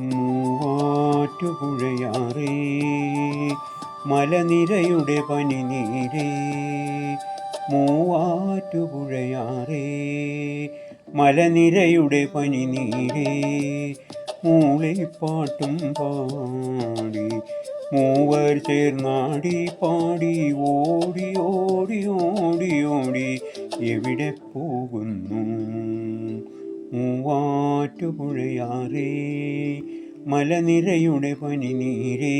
മൂവാറ്റുപുഴയാറേ മലനിരയുടെ പനിനീരേ മൂവാറ്റുപുഴയാറേ മലനിരയുടെ പനിനീരേ മൂളിപ്പാട്ടും പാടി മൂവർ ചേർന്നാടി പാടി ഓടി ഓടി ഓടി ഓടി എവിടെ പോകുന്നു? മൂവാറ്റുപുഴയാറേ മലനിരയുടെ പനിനീരേ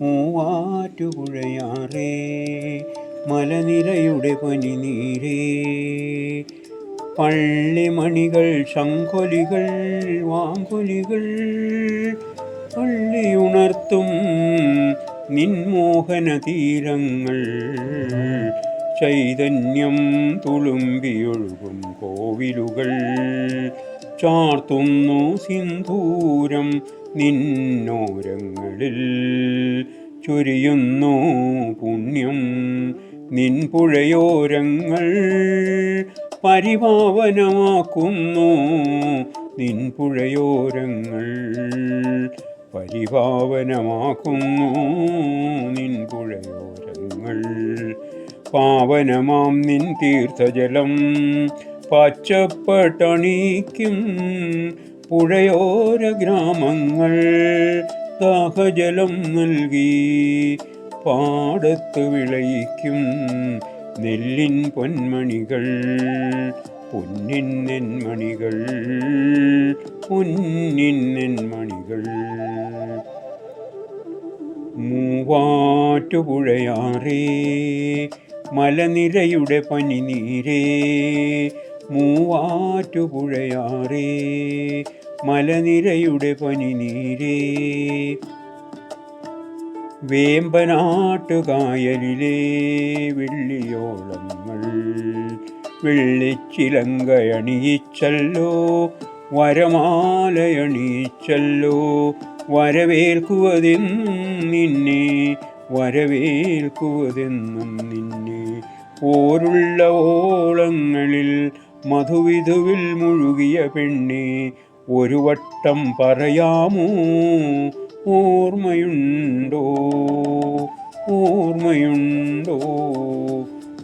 മൂവാറ്റുപുഴയാറേ മലനിരയുടെ പനിനീരേ. പള്ളിമണികൾ ശംഖൊലികൾ വാങ്കൊലികൾ പള്ളിയുണർത്തും നിൻമോഹന തീരങ്ങൾ ചൈതന്യം തുളുമ്പിയൊഴുകും കോവിലുകൾ. ചാർത്തുന്നു സിന്ധൂരം നിന്നോരങ്ങളിൽ. ചൊരിയുന്നു പുണ്യം നിൻ പുഴയോരങ്ങൾ. പരിപാവനമാക്കുന്നു നിൻ പുഴയോരങ്ങൾ. പരിപാവനമാക്കുന്നു നിൻ പുഴയോരങ്ങൾ. പാവനമാം നിൻ തീർത്ഥജലം. പച്ചപ്പട്ടണിക്കും പുഴയോര ഗ്രാമങ്ങൾ ദാഹജലം നൽകി പാടത്ത് വിളയിക്കും നെല്ലിൻ പൊന്മണികൾ പൊന്നിൻ നെന്മണികൾ പൊന്നിൻ നെന്മണികൾ. മൂവാറ്റുപുഴയാറേ മലനിരയുടെ പനിനീരേ മൂവാറ്റുപുഴയാറേ മലനിരയുടെ പനിനീരേ. വേമ്പനാട്ടുകായലിലെ വെള്ളിയോളങ്ങൾ വെള്ളിച്ചിലങ്കയണിയിച്ചല്ലോ വരമാലയണിയിച്ചല്ലോ വരവേൽക്കുവതെന്നും നിന്നെ വരവേൽക്കുവതെന്നും നിന്നെ. ഓരുള്ള ഓളങ്ങളിൽ മധുവിധുവിൽ മുഴുകിയ പെണ്ണി ഒരു വട്ടം പറയാമോ? ഓർമ്മയുണ്ടോ? ഓർമ്മയുണ്ടോ?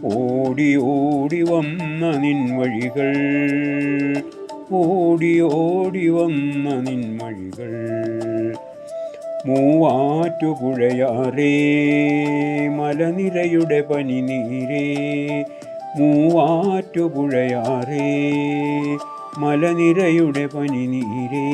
ഓടി ഓടി വന്ന നിൻ വഴികൾ. ഓടി ഓടി വന്ന നിൻ വഴികൾ. മൂവാറ്റുപുഴയാറേ മലനിരയുടെ പനിനീരേ മൂവാറ്റുപുഴയാറേ മലനിരയുടെ പനിനീരേ.